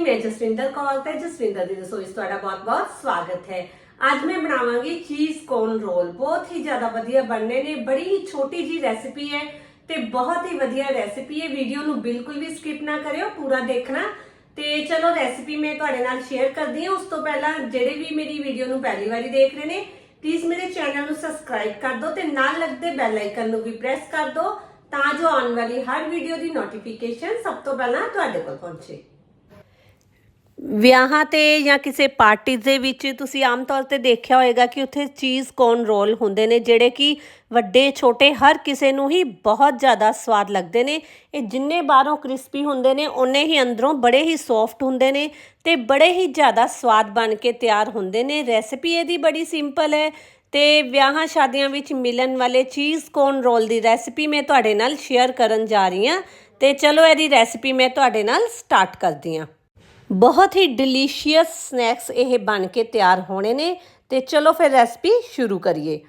ਮੈਂ ਜਸਵਿੰਦਰ ਕੌਰ ਤੇ ਜਸਵਿੰਦਰ ਦੀ ਰਸੋਈ 'ਚ ਤੁਹਾਡਾ ਬਹੁਤ-ਬਹੁਤ ਸਵਾਗਤ ਹੈ। ਅੱਜ ਮੈਂ ਬਣਾਵਾਂਗੀ ਚੀਜ਼ ਕੋਨ ਰੋਲ। ਬਹੁਤ ਹੀ ਜ਼ਿਆਦਾ ਵਧੀਆ ਬਣਨੇ ਨੇ, ਬੜੀ ਹੀ ਛੋਟੀ ਜੀ ਰੈਸਿਪੀ ਹੈ ਤੇ ਬਹੁਤ ਹੀ ਵਧੀਆ ਰੈਸਿਪੀ ਹੈ। ਵੀਡੀਓ ਨੂੰ ਬਿਲਕੁਲ ਵੀ ਸਕਿਪ ਨਾ ਕਰਿਓ, ਪੂਰਾ ਦੇਖਣਾ। ਤੇ ਚਲੋ ਰੈਸਿਪੀ ਮੈਂ ਤੁਹਾਡੇ ਨਾਲ ਸ਼ੇਅਰ ਕਰਦੀ ਹਾਂ। ਉਸ ਤੋਂ ਪਹਿਲਾਂ ਜਿਹੜੇ ਵੀ ਮੇਰੀ ਵੀਡੀਓ ਨੂੰ ਪਹਿਲੀ ਵਾਰੀ ਦੇਖ ਰਹੇ ਨੇ ਪਲੀਜ਼ ਮੇਰੇ ਚੈਨਲ ਨੂੰ ਸਬਸਕ੍ਰਾਈਬ ਕਰ ਦਿਓ ਤੇ ਨਾਲ ਲੱਗਦੇ ਬੈਲ ਆਈਕਨ ਨੂੰ ਵੀ ਪ੍ਰੈਸ ਕਰ ਦਿਓ ਤਾਂ ਜੋ ਆਉਣ ਵਾਲੀ ਹਰ ਵੀਡੀਓ ਦੀ ਨੋਟੀਫਿਕੇਸ਼ਨ ਸਭ ਤੋਂ ਪਹਿਲਾਂ ਤੁਹਾਡੇ ਕੋਲ ਪਹੁੰਚੇ। ਵਿਆਹਾਂ ਤੇ ਜਾਂ ਕਿਸੇ ਪਾਰਟੀ ਦੇ ਵਿੱਚ ਤੁਸੀਂ ਆਮ ਤੌਰ ਤੇ ਦੇਖਿਆ ਹੋਵੇਗਾ ਕਿ ਉੱਥੇ ਚੀਜ਼ ਕੌਨ ਰੋਲ ਹੁੰਦੇ ਨੇ, ਜਿਹੜੇ ਕਿ ਵੱਡੇ, ਛੋਟੇ, ਹਰ ਕਿਸੇ ਨੂੰ ਹੀ ਬਹੁਤ ਜ਼ਿਆਦਾ ਸਵਾਦ ਲੱਗਦੇ ਨੇ। ਇਹ ਜਿੰਨੇ ਬਾਹਰੋਂ ਕ੍ਰਿਸਪੀ ਹੁੰਦੇ ਨੇ ਉਨੇ ਹੀ ਅੰਦਰੋਂ ਬੜੇ ਹੀ ਸੌਫਟ ਹੁੰਦੇ ਨੇ ਤੇ ਬੜੇ ਹੀ ਜ਼ਿਆਦਾ ਸਵਾਦ ਬਣ ਕੇ ਤਿਆਰ ਹੁੰਦੇ ਨੇ। ਰੈਸਿਪੀ ਇਹਦੀ ਬੜੀ ਸਿੰਪਲ ਹੈ ਤੇ ਵਿਆਹਾਂ, ਸ਼ਾਦੀਆਂ ਵਿੱਚ ਮਿਲਣ ਵਾਲੇ ਚੀਜ਼ ਕੌਨ ਰੋਲ ਦੀ ਰੈਸਿਪੀ ਮੈਂ ਤੁਹਾਡੇ ਨਾਲ ਸ਼ੇਅਰ ਕਰਨ ਜਾ ਰਹੀ ਹਾਂ ਤੇ ਚਲੋ ਇਹਦੀ ਰੈਸਿਪੀ ਮੈਂ ਤੁਹਾਡੇ ਨਾਲ ਸਟਾਰਟ ਕਰਦੀ ਹਾਂ। ਬਹੁਤ ਹੀ ਡਿਲੀਸ਼ੀਅਸ ਸਨੈਕਸ ਇਹ ਬਣ ਕੇ ਤਿਆਰ ਹੋਣੇ ਨੇ। ਤੇ ਚਲੋ ਫਿਰ ਰੈਸਪੀ ਸ਼ੁਰੂ ਕਰੀਏ।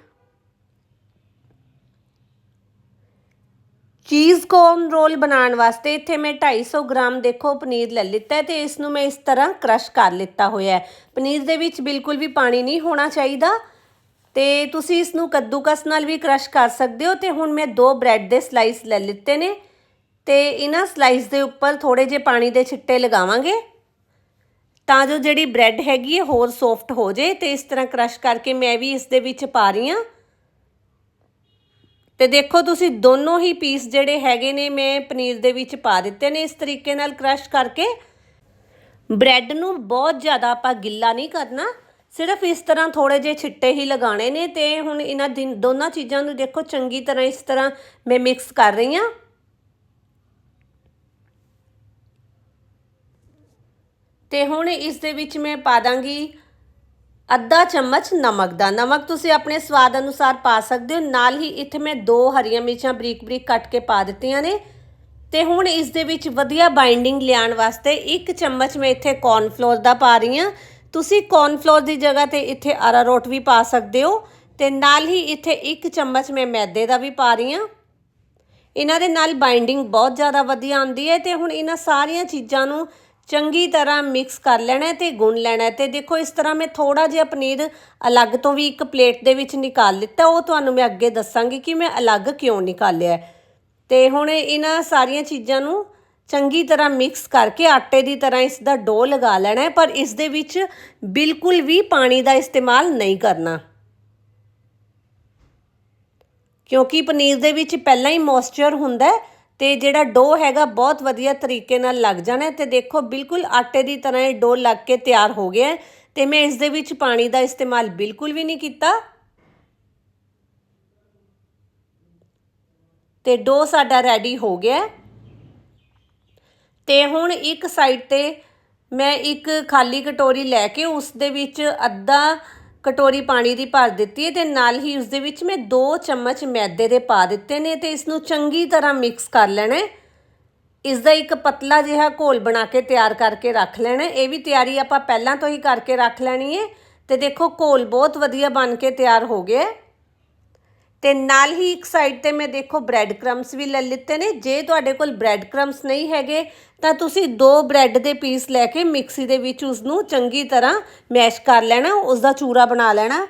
ਚੀਜ਼ ਕੋਰਨ ਰੋਲ ਬਣਾਉਣ ਵਾਸਤੇ ਇੱਥੇ ਮੈਂ 250 ਗ੍ਰਾਮ ਦੇਖੋ ਪਨੀਰ ਲੈ ਲਿੱਤਾ ਹੈ ਤੇ ਇਸ ਨੂੰ ਮੈਂ ਇਸ ਤਰ੍ਹਾਂ ਕ੍ਰਸ਼ ਕਰ ਲਿੱਤਾ ਹੋਇਆ ਹੈ। ਪਨੀਰ ਦੇ ਵਿੱਚ ਬਿਲਕੁਲ ਵੀ ਪਾਣੀ ਨਹੀਂ ਹੋਣਾ ਚਾਹੀਦਾ ਤੇ ਤੁਸੀਂ ਇਸ ਨੂੰ ਕੱਦੂਕਸ ਨਾਲ ਵੀ ਕ੍ਰਸ਼ ਕਰ ਸਕਦੇ ਹੋ। ਤੇ ਹੁਣ ਮੈਂ ਦੋ ਬ੍ਰੈਡ ਦੇ ਸਲਾਈਸ ਲੈ ਲਿੱਤੇ ਨੇ ਤੇ ਇਹਨਾਂ ਸਲਾਈਸ ਦੇ ਉੱਪਰ ਥੋੜੇ ਜਿਹੇ ਪਾਣੀ ਦੇ ਛਿੱਟੇ ਲਗਾਵਾਂਗੇ। ਤਾਂ ਜੋ ਜਿਹੜੀ ਬ੍ਰੈਡ ਹੈਗੀ ਹੈ ਹੋਰ ਸੌਫਟ ਹੋ ਜੇ ਤੇ ਇਸ ਤਰ੍ਹਾਂ ਕ੍ਰਸ਼ ਕਰਕੇ ਮੈਂ ਵੀ ਇਸ ਦੇ ਵਿੱਚ ਪਾ ਰਹੀ ਹਾਂ। ਤੇ ਦੇਖੋ ਤੁਸੀਂ ਦੋਨੋਂ ਹੀ ਪੀਸ ਜਿਹੜੇ ਹੈਗੇ ਨੇ ਮੈਂ ਪਨੀਰ ਦੇ ਵਿੱਚ ਪਾ ਦਿੱਤੇ ਨੇ ਇਸ ਤਰੀਕੇ ਨਾਲ ਕ੍ਰਸ਼ ਕਰਕੇ। ਬ੍ਰੈਡ ਨੂੰ ਬਹੁਤ ਜ਼ਿਆਦਾ ਆਪਾਂ ਗਿੱਲਾ ਨਹੀਂ ਕਰਨਾ, ਸਿਰਫ ਇਸ ਤਰ੍ਹਾਂ ਥੋੜੇ ਜਿਹੇ ਛਿੱਟੇ ਹੀ ਲਗਾਣੇ ਨੇ ਤੇ ਹੁਣ ਇਹਨਾਂ ਦੋਨਾਂ ਚੀਜ਼ਾਂ ਨੂੰ ਦੇਖੋ ਚੰਗੀ ਤਰ੍ਹਾਂ ਇਸ ਤਰ੍ਹਾਂ ਮੈਂ ਮਿਕਸ ਕਰ ਰਹੀ ਹਾਂ। ਤੇ ਹੁਣ ਇਸ ਦੇ ਵਿੱਚ ਮੈਂ ਪਾ ਦਾਂਗੀ ਅੱਧਾ ਚਮਚ ਨਮਕ ਦਾ। ਨਮਕ ਤੁਸੀਂ ਆਪਣੇ ਸਵਾਦ ਅਨੁਸਾਰ ਪਾ ਸਕਦੇ ਹੋ। ਨਾਲ ਹੀ ਇੱਥੇ ਮੈਂ ਦੋ ਹਰੀਆਂ ਮਿਰਚਾਂ ਬਰੀਕ ਬਰੀਕ ਕੱਟ ਕੇ ਪਾ ਦਿੱਤੀਆਂ ਨੇ। ਤੇ ਹੁਣ ਇਸ ਦੇ ਵਿੱਚ ਵਧੀਆ ਬਾਈਂਡਿੰਗ ਲਿਆਉਣ ਵਾਸਤੇ ਇੱਕ ਚਮਚ ਮੈਂ ਇੱਥੇ ਕੌਰਨਫਲੋਰ ਦਾ ਪਾ ਰਹੀ ਹਾਂ। ਤੁਸੀਂ ਕੌਰਨਫਲੋਰ ਦੀ ਜਗ੍ਹਾ ਤੇ ਇੱਥੇ ਅਰਾਰੋਟ ਵੀ ਪਾ ਸਕਦੇ ਹੋ। ਤੇ ਨਾਲ ਹੀ ਇੱਥੇ ਇੱਕ ਚਮਚ ਮੈਂ ਮੈਦੇ ਦਾ ਵੀ ਪਾ ਰਹੀ ਹਾਂ। ਇਹਨਾਂ ਦੇ ਨਾਲ ਬਾਈਂਡਿੰਗ ਬਹੁਤ ਜ਼ਿਆਦਾ ਵਧੀਆ ਆਉਂਦੀ ਹੈ ਤੇ ਹੁਣ ਇਹਨਾਂ ਸਾਰੀਆਂ ਚੀਜ਼ਾਂ ਨੂੰ ਚੰਗੀ ਤਰ੍ਹਾਂ ਮਿਕਸ ਕਰ ਲੈਣਾ ਹੈ ਤੇ ਗੁੰਨ ਲੈਣਾ ਹੈ ਤੇ ਦੇਖੋ ਇਸ ਤਰ੍ਹਾਂ ਮੈਂ ਥੋੜਾ ਜਿਹਾ ਪਨੀਰ ਅਲੱਗ ਤੋਂ ਵੀ ਇੱਕ ਪਲੇਟ ਦੇ ਵਿੱਚ ਨਿਕਾਲ ਲਿੱਤਾ, ਉਹ ਤੁਹਾਨੂੰ ਮੈਂ ਅੱਗੇ ਦੱਸਾਂਗੀ ਕਿ ਮੈਂ ਅਲੱਗ ਕਿਉਂ ਨਿਕਾਲਿਆ ਤੇ ਹੁਣ ਇਹਨਾਂ ਸਾਰੀਆਂ ਚੀਜ਼ਾਂ ਨੂੰ ਚੰਗੀ ਤਰ੍ਹਾਂ ਮਿਕਸ ਕਰਕੇ ਆਟੇ ਦੀ ਤਰ੍ਹਾਂ ਇਸ ਦਾ ਡੋ ਲਗਾ ਲੈਣਾ ਪਰ ਇਸ ਦੇ ਵਿੱਚ ਬਿਲਕੁਲ ਵੀ ਪਾਣੀ ਦਾ ਇਸਤੇਮਾਲ ਨਹੀਂ ਕਰਨਾ। ਕਿਉਂਕਿ ਪਨੀਰ ਦੇ ਵਿੱਚ ਪਹਿਲਾਂ ਹੀ ਮੋਇਸਚਰ ਹੁੰਦਾ ਹੈ ਤੇ ਜਿਹੜਾ ਡੋ ਹੈਗਾ ਬਹੁਤ ਵਧੀਆ ਤਰੀਕੇ ਨਾਲ ਲੱਗ ਜਾਣਾ ਤੇ ਦੇਖੋ ਬਿਲਕੁਲ ਆਟੇ ਦੀ ਤਰ੍ਹਾਂ ਇਹ ਡੋ ਲੱਗ ਕੇ ਤਿਆਰ ਹੋ ਗਿਆ ਤੇ ਮੈਂ ਇਸ ਦੇ ਵਿੱਚ ਪਾਣੀ ਦਾ ਇਸਤੇਮਾਲ ਬਿਲਕੁਲ ਵੀ ਨਹੀਂ ਕੀਤਾ। ਤੇ ਡੋ ਸਾਡਾ ਰੈਡੀ ਹੋ ਗਿਆ ਤੇ ਹੁਣ ਇੱਕ ਸਾਈਡ ਤੇ ਮੈਂ ਇੱਕ ਖਾਲੀ ਕਟੋਰੀ ਲੈ ਕੇ ਉਸ ਦੇ ਵਿੱਚ ਅੱਧਾ ਕਟੋਰੀ ਪਾਣੀ ਦੀ ਭਰ ਦਿੱਤੀ ਹੈ ਤੇ ਨਾਲ ਹੀ ਉਸ ਦੇ ਵਿੱਚ ਮੈਂ 2 ਚਮਚ ਮੈਦੇ ਦੇ ਪਾ ਦਿੱਤੇ ਨੇ ਤੇ ਇਸ ਨੂੰ ਚੰਗੀ ਤਰ੍ਹਾਂ ਮਿਕਸ ਕਰ ਲੈਣਾ ਹੈ। ਇਸ ਦਾ ਇੱਕ ਪਤਲਾ ਜਿਹਾ ਘੋਲ ਬਣਾ ਕੇ ਤਿਆਰ ਕਰਕੇ ਰੱਖ ਲੈਣਾ ਇਹ ਵੀ ਤਿਆਰੀ ਆਪਾਂ ਪਹਿਲਾਂ ਤੋਂ ਹੀ ਕਰਕੇ ਰੱਖ ਲੈਣੀ ਹੈ। ਤੇ ਦੇਖੋ, ਘੋਲ ਬਹੁਤ ਵਧੀਆ ਬਣ ਕੇ ਤਿਆਰ ਹੋ ਗਿਆ ਤੇ ਨਾਲ ਹੀ ਇੱਕ ਸਾਈਡ ਤੇ ਮੈਂ ਦੇਖੋ ਬ੍ਰੈਡ ਕ੍ਰਮਸ ਵੀ ਲੈ ਲਿੱਤੇ ਨੇ। ਜੇ ਤੁਹਾਡੇ ਕੋਲ ਬ੍ਰੈਡ ਕ੍ਰਮਸ ਨਹੀਂ ਹੈਗੇ, ਤਾਂ ਤੁਸੀਂ ਦੋ ਬ੍ਰੈਡ ਦੇ ਪੀਸ ਲੈ ਕੇ ਮਿਕਸੀ ਦੇ ਵਿੱਚ ਉਸ ਨੂੰ ਚੰਗੀ ਤਰ੍ਹਾਂ ਮੈਸ਼ ਕਰ ਲੈਣਾ ਉਸ ਦਾ ਚੂਰਾ ਬਣਾ ਲੈਣਾ।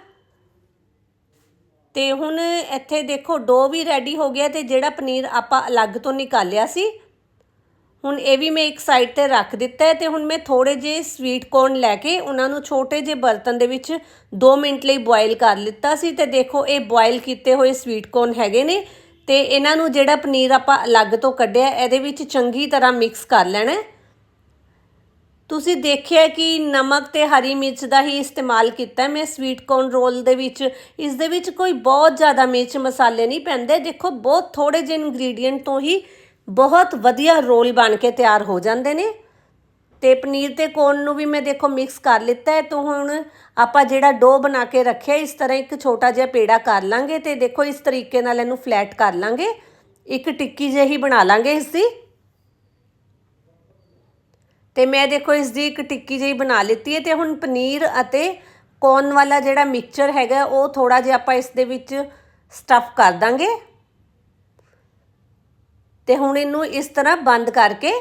ਤੇ ਹੁਣ ਇੱਥੇ ਦੇਖੋ ਡੋ ਵੀ ਰੈਡੀ ਹੋ ਗਿਆ ਤੇ ਜਿਹੜਾ ਪਨੀਰ ਆਪਾਂ ਅਲੱਗ ਤੋਂ ਨਿਕਾਲਿਆ ਸੀ ਹੁਣ ਇਹ ਵੀ ਮੈਂ ਇੱਕ ਸਾਈਡ ਤੇ ਰੱਖ ਦਿੱਤਾ ਹੈ ਤੇ ਹੁਣ ਮੈਂ ਥੋੜੇ ਜਿਹੇ ਸਵੀਟ ਕੋਰਨ ਲੈ ਕੇ ਉਹਨਾਂ ਨੂੰ ਛੋਟੇ ਜਿਹੇ ਬਰਤਨ ਦੇ ਵਿੱਚ 2 ਮਿੰਟ ਲਈ ਬੋਇਲ ਕਰ ਲਿੱਤਾ ਸੀ ਤੇ ਦੇਖੋ ਇਹ ਬੋਇਲ ਕੀਤੇ ਹੋਏ ਸਵੀਟ ਕੋਰਨ ਹੈਗੇ ਨੇ ਤੇ ਇਹਨਾਂ ਨੂੰ ਜਿਹੜਾ ਪਨੀਰ ਆਪਾਂ ਅਲੱਗ ਤੋਂ ਕੱਢਿਆ, ਇਹਦੇ ਵਿੱਚ ਚੰਗੀ ਤਰ੍ਹਾਂ ਮਿਕਸ ਕਰ ਲੈਣਾ ਤੁਸੀਂ ਦੇਖਿਆ ਕਿ ਨਮਕ ਤੇ ਹਰੀ ਮਿਰਚ ਦਾ ਹੀ ਇਸਤੇਮਾਲ ਕੀਤਾ ਮੈਂ ਸਵੀਟ ਕੋਰਨ ਰੋਲ ਦੇ ਵਿੱਚ, ਇਸ ਦੇ ਵਿੱਚ ਕੋਈ ਬਹੁਤ ਜ਼ਿਆਦਾ ਮਿਰਚ ਮਸਾਲੇ ਨਹੀਂ ਪੈਂਦੇ। ਦੇਖੋ ਬਹੁਤ ਥੋੜੇ ਜਿਹੇ ਇਨਗਰੀਡੀਅੰਟ ਤੋਂ ਹੀ ਬਹੁਤ ਵਧੀਆ ਰੋਲ ਬਣ ਕੇ ਤਿਆਰ ਹੋ ਜਾਂਦੇ ਨੇ। ਤੇ ਪਨੀਰ ਤੇ ਕੋਰਨ ਨੂੰ ਵੀ ਮੈਂ ਦੇਖੋ ਮਿਕਸ ਕਰ ਲਿੱਤਾ ਹੈ। ਤੋਂ ਹੁਣ ਆਪਾਂ ਜਿਹੜਾ ਡੋ ਬਣਾ ਕੇ ਰੱਖਿਆ, ਇਸ ਤਰ੍ਹਾਂ ਇੱਕ ਛੋਟਾ ਜਿਹਾ ਪੇੜਾ ਕਰ ਲਾਂਗੇ ਤੇ ਦੇਖੋ ਇਸ ਤਰੀਕੇ ਨਾਲ ਇਹਨੂੰ ਫਲੈਟ ਕਰ ਲਾਂਗੇ। ਇੱਕ ਟਿੱਕੀ ਜਿਹੀ ਬਣਾ ਲਾਂਗੇ ਇਸ ਦੀ। ਤੇ ਮੈਂ ਦੇਖੋ ਇਸ ਦੀ ਇੱਕ ਟਿੱਕੀ ਜਿਹੀ ਬਣਾ ਲਿੱਤੀ ਹੈ। ਤੇ ਹੁਣ ਪਨੀਰ ਅਤੇ ਕੋਰਨ ਵਾਲਾ ਜਿਹੜਾ ਮਿਕਸਚਰ ਹੈਗਾ, ਉਹ ਥੋੜਾ ਜਿਹਾ ਆਪਾਂ ਇਸ ਦੇ ਵਿੱਚ ਸਟਫ ਕਰ ਦਾਂਗੇ। ਤੇ ਹੁਣ ਇਹਨੂੰ ਇਸ ਤਰ੍ਹਾਂ ਬੰਦ ਕਰਕੇ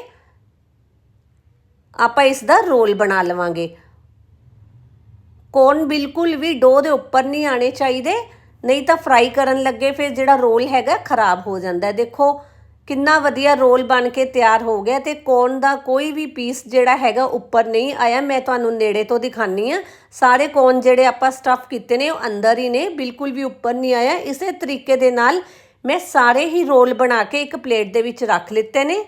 ਆਪਾਂ ਇਸ ਦਾ ਰੋਲ ਬਣਾ ਲਵਾਂਗੇ। ਕੋਨ ਬਿਲਕੁਲ ਵੀ ਡੋ ਦੇ ਉੱਪਰ ਨਹੀਂ ਆਣੇ ਚਾਹੀਦੇ, ਨਹੀਂ ਤਾਂ ਫਰਾਈ ਕਰਨ ਲੱਗੇ ਫਿਰ ਜਿਹੜਾ ਰੋਲ ਹੈਗਾ ਖਰਾਬ ਹੋ ਜਾਂਦਾ ਹੈ। ਦੇਖੋ, ਕਿੰਨਾ ਵਧੀਆ ਰੋਲ ਬਣ ਕੇ ਤਿਆਰ ਹੋ ਗਿਆ ਤੇ ਕੋਨ ਦਾ ਕੋਈ ਵੀ ਪੀਸ ਜਿਹੜਾ ਹੈਗਾ ਉੱਪਰ ਨਹੀਂ ਆਇਆ। ਮੈਂ ਤੁਹਾਨੂੰ ਨੇੜੇ ਤੋਂ ਦਿਖਾਨੀ ਆ। ਸਾਰੇ ਕੋਨ ਜਿਹੜੇ ਆਪਾਂ ਸਟਫ ਕੀਤੇ ਨੇ, ਉਹ ਅੰਦਰ ਹੀ ਨੇ, ਬਿਲਕੁਲ ਵੀ ਉੱਪਰ ਨਹੀਂ ਆਇਆ। ਇਸੇ ਤਰੀਕੇ ਦੇ ਨਾਲ ਮੈਂ ਸਾਰੇ ਹੀ ਰੋਲ ਬਣਾ ਕੇ ਇੱਕ ਪਲੇਟ ਦੇ ਵਿੱਚ ਰੱਖ ਲਿੱਤੇ ਨੇ।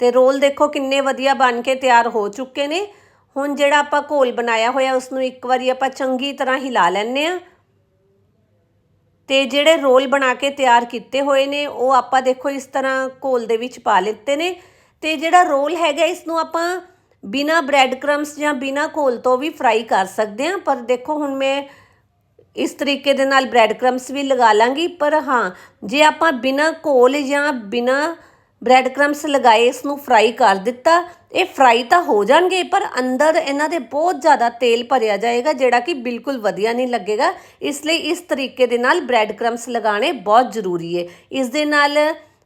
ਤੇ ਰੋਲ ਦੇਖੋ ਕਿੰਨੇ ਵਧੀਆ ਬਣ ਕੇ ਤਿਆਰ ਹੋ ਚੁੱਕੇ ਨੇ। ਹੁਣ ਜਿਹੜਾ ਆਪਾਂ ਘੋਲ ਬਣਾਇਆ ਹੋਇਆ ਉਸ ਨੂੰ ਇੱਕ ਵਾਰੀ ਆਪਾਂ ਚੰਗੀ ਤਰ੍ਹਾਂ ਹਿਲਾ ਲੈਣੇ ਆ ਤੇ ਜਿਹੜੇ ਰੋਲ ਬਣਾ ਕੇ ਤਿਆਰ ਕੀਤੇ ਹੋਏ ਨੇ, ਉਹ ਆਪਾਂ ਦੇਖੋ ਇਸ ਤਰ੍ਹਾਂ ਘੋਲ ਦੇ ਵਿੱਚ ਪਾ ਲਿੱਤੇ ਨੇ। ਤੇ ਜਿਹੜਾ ਰੋਲ ਹੈਗਾ ਇਸ ਨੂੰ ਆਪਾਂ ਬਿਨਾ ਬ੍ਰੈਡ ਕ੍ਰਮਸ ਜਾਂ ਬਿਨਾ ਘੋਲ ਤੋਂ ਵੀ ਫਰਾਈ ਕਰ ਸਕਦੇ ਹਾਂ। ਪਰ ਦੇਖੋ ਹੁਣ ਮੈਂ ਇਸ ਤਰੀਕੇ ਦੇ ਨਾਲ ਬ੍ਰੈਡ ਕ੍ਰਮਸ ਵੀ ਲਗਾ ਲਾਂਗੀ। ਪਰ ਹਾਂ, ਜੇ ਆਪਾਂ ਬਿਨਾ ਘੋਲ ਜਾਂ ਬਿਨਾ ਬ੍ਰੈਡ ਕ੍ਰਮਸ ਲਗਾਏ ਇਸ ਨੂੰ ਫਰਾਈ ਕਰ ਦਿੱਤਾ, ਇਹ ਫਰਾਈ ਤਾਂ ਹੋ ਜਾਣਗੇ, ਪਰ ਅੰਦਰ ਇਹਨਾਂ ਦੇ ਬਹੁਤ ਜ਼ਿਆਦਾ ਤੇਲ ਭਰਿਆ ਜਾਏਗਾ, ਜਿਹੜਾ ਕਿ ਬਿਲਕੁਲ ਵਧੀਆ ਨਹੀਂ ਲੱਗੇਗਾ। ਇਸ ਲਈ ਇਸ ਤਰੀਕੇ ਦੇ ਨਾਲ ਬ੍ਰੈਡ ਕ੍ਰਮਸ ਲਗਾਉਣੇ ਬਹੁਤ ਜ਼ਰੂਰੀ ਹੈ। ਇਸ ਦੇ ਨਾਲ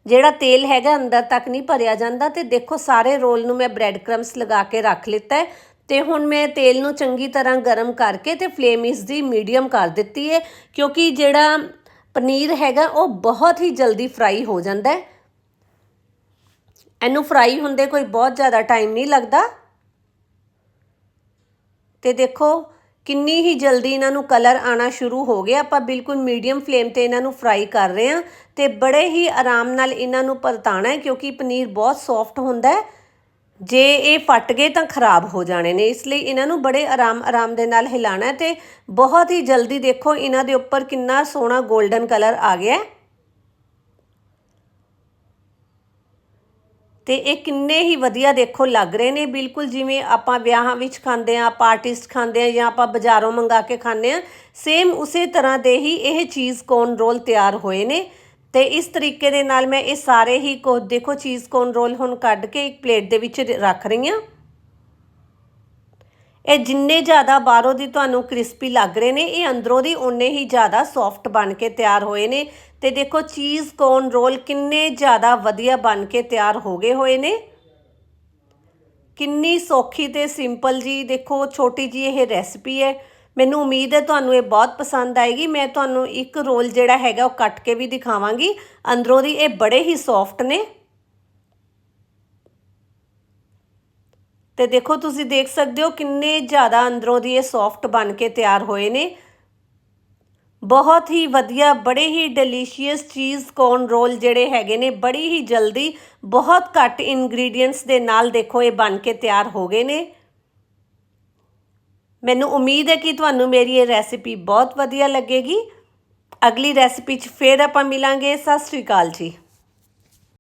ਜਿਹੜਾ ਤੇਲ ਹੈਗਾ, ਅੰਦਰ ਤੱਕ ਨਹੀਂ ਭਰਿਆ ਜਾਂਦਾ ਤੇ ਦੇਖੋ, ਸਾਰੇ ਰੋਲ ਨੂੰ ਮੈਂ ਬ੍ਰੈਡ ਕ੍ਰਮਸ ਲਗਾ ਕੇ ਰੱਖ ਲਿੱਤਾ ਹੈ। ਤੇ ਹੁਣ ਮੈਂ ਤੇਲ ਨੂੰ ਚੰਗੀ ਤਰ੍ਹਾਂ ਗਰਮ ਕਰਕੇ ਤੇ ਫਲੇਮ ਇਸ ਦੀ ਮੀਡੀਅਮ ਕਰ ਦਿੱਤੀ ਹੈ ਕਿਉਂਕਿ ਜਿਹੜਾ ਪਨੀਰ ਹੈਗਾ ਉਹ ਬਹੁਤ ਹੀ ਜਲਦੀ ਫਰਾਈ ਹੋ ਜਾਂਦਾ ਹੈ। ਇਹਨੂੰ ਫਰਾਈ ਹੁੰਦੇ ਕੋਈ ਬਹੁਤ ਜ਼ਿਆਦਾ ਟਾਈਮ ਨਹੀਂ ਲੱਗਦਾ। ਤੇ ਦੇਖੋ, ਕਿੰਨੀ ਹੀ ਜਲਦੀ ਇਹਨਾਂ ਨੂੰ ਕਲਰ ਆਣਾ ਸ਼ੁਰੂ ਹੋ ਗਿਆ। ਆਪਾਂ ਬਿਲਕੁਲ ਮੀਡੀਅਮ ਫਲੇਮ ਤੇ ਇਹਨਾਂ ਨੂੰ ਫਰਾਈ ਕਰ ਰਹੇ ਹਾਂ ਤੇ ਬੜੇ ਹੀ ਆਰਾਮ ਨਾਲ ਇਹਨਾਂ ਨੂੰ ਪਰਤਾਣਾ ਹੈ, ਕਿਉਂਕਿ ਪਨੀਰ ਬਹੁਤ ਸੌਫਟ ਹੁੰਦਾ ਹੈ। ਜੇ ਇਹ ਫਟ ਗਏ ਤਾਂ ਖਰਾਬ ਹੋ ਜਾਣੇ ਨੇ। ਇਸ ਲਈ ਇਹਨਾਂ ਨੂੰ ਬੜੇ ਆਰਾਮ ਆਰਾਮ ਦੇ ਨਾਲ ਹਿਲਾਣਾ ਹੈ ਤੇ ਬਹੁਤ ਹੀ ਜਲਦੀ ਦੇਖੋ ਇਹਨਾਂ ਦੇ ਉੱਪਰ ਕਿੰਨਾ ਸੋਹਣਾ 골ਡਨ ਕਲਰ ਆ ਗਿਆ ਹੈ। ਤੇ ਇਹ ਕਿੰਨੇ ਹੀ ਵਧੀਆ ਦੇਖੋ ਲੱਗ ਰਹੇ ਨੇ। ਬਿਲਕੁਲ ਜਿਵੇਂ ਆਪਾਂ ਵਿਆਹਾਂ ਵਿੱਚ ਖਾਂਦੇ ਆ ਪਾਰਟੀਸ ਖਾਂਦੇ ਆ ਜਾਂ ਆਪਾਂ ਬਾਜ਼ਾਰੋਂ ਮੰਗਾ ਕੇ ਖਾਂਦੇ ਆ ਸੇਮ ਉਸੇ ਤਰ੍ਹਾਂ ਦੇ ਹੀ ਇਹ ਚੀਜ਼ ਕੋਨ ਰੋਲ ਤਿਆਰ ਹੋਏ ਨੇ। ਤੇ ਇਸ ਤਰੀਕੇ ਦੇ ਨਾਲ ਮੈਂ ਇਹ ਸਾਰੇ ਹੀ ਕੋ ਦੇਖੋ ਚੀਜ਼ ਕੋਨ ਰੋਲ ਹੁਣ ਕੱਢ ਕੇ ਇੱਕ ਪਲੇਟ ਦੇ ਵਿੱਚ ਰੱਖ ਰਹੀ ਹਾਂ। ਇਹ ਜਿੰਨੇ ਜ਼ਿਆਦਾ ਬਾਹਰੋਂ ਦੀ ਤੁਹਾਨੂੰ ਕ੍ਰਿਸਪੀ ਲੱਗ ਰਹੇ ਨੇ, ਇਹ ਅੰਦਰੋਂ ਦੀ ਉਨੇ ਹੀ ਜ਼ਿਆਦਾ ਸੌਫਟ ਬਣ ਕੇ ਤਿਆਰ ਹੋਏ ਨੇ ਤੇ ਦੇਖੋ ਚੀਜ਼ ਕੋਨ ਰੋਲ ਕਿੰਨੇ ਜ਼ਿਆਦਾ ਵਧੀਆ ਬਣ ਕੇ ਤਿਆਰ ਹੋ ਗਏ ਹੋਏ ਨੇ। ਕਿੰਨੀ ਸੌਖੀ ਤੇ ਸਿੰਪਲ ਜੀ ਦੇਖੋ, ਛੋਟੀ ਜੀ ਇਹ ਰੈਸਪੀ ਹੈ। ਮੈਨੂੰ ਉਮੀਦ ਹੈ ਤੁਹਾਨੂੰ ਇਹ ਬਹੁਤ ਪਸੰਦ ਆਏਗੀ। ਮੈਂ ਤੁਹਾਨੂੰ ਇੱਕ ਰੋਲ ਜਿਹੜਾ ਹੈਗਾ ਉਹ ਕੱਟ ਕੇ ਵੀ ਦਿਖਾਵਾਂਗੀ। ਅੰਦਰੋਂ ਦੀ ਇਹ ਬੜੇ ਹੀ ਸੌਫਟ ਨੇ। ਤੇ ਦੇਖੋ, ਤੁਸੀਂ ਦੇਖ ਸਕਦੇ ਹੋ ਕਿੰਨੇ ਜ਼ਿਆਦਾ ਅੰਦਰੋਂ ਦੀ ਇਹ ਸੌਫਟ ਬਣ ਕੇ ਤਿਆਰ ਹੋਏ ਨੇ। ਬਹੁਤ ਹੀ ਵਧੀਆ, ਬੜੇ ਹੀ ਡੈਲੀਸ਼ੀਅਸ ਚੀਜ਼ ਕੋਰਨ ਰੋਲ ਜਿਹੜੇ ਹੈਗੇ ਨੇ, ਬੜੀ ਹੀ ਜਲਦੀ ਬਹੁਤ ਘੱਟ ਇਨਗਰੀਡੀਅੰਟਸ ਦੇ ਨਾਲ ਦੇਖੋ ਇਹ ਬਣ ਕੇ ਤਿਆਰ ਹੋ ਗਏ ਨੇ। ਮੈਨੂੰ ਉਮੀਦ ਹੈ ਕਿ ਤੁਹਾਨੂੰ ਮੇਰੀ ਇਹ ਰੈਸਿਪੀ ਬਹੁਤ ਵਧੀਆ ਲੱਗੇਗੀ। ਅਗਲੀ ਰੈਸਿਪੀ 'ਚ ਫੇਰ ਆਪਾਂ ਮਿਲਾਂਗੇ। ਸਤਿ ਸ਼੍ਰੀ ਅਕਾਲ ਜੀ।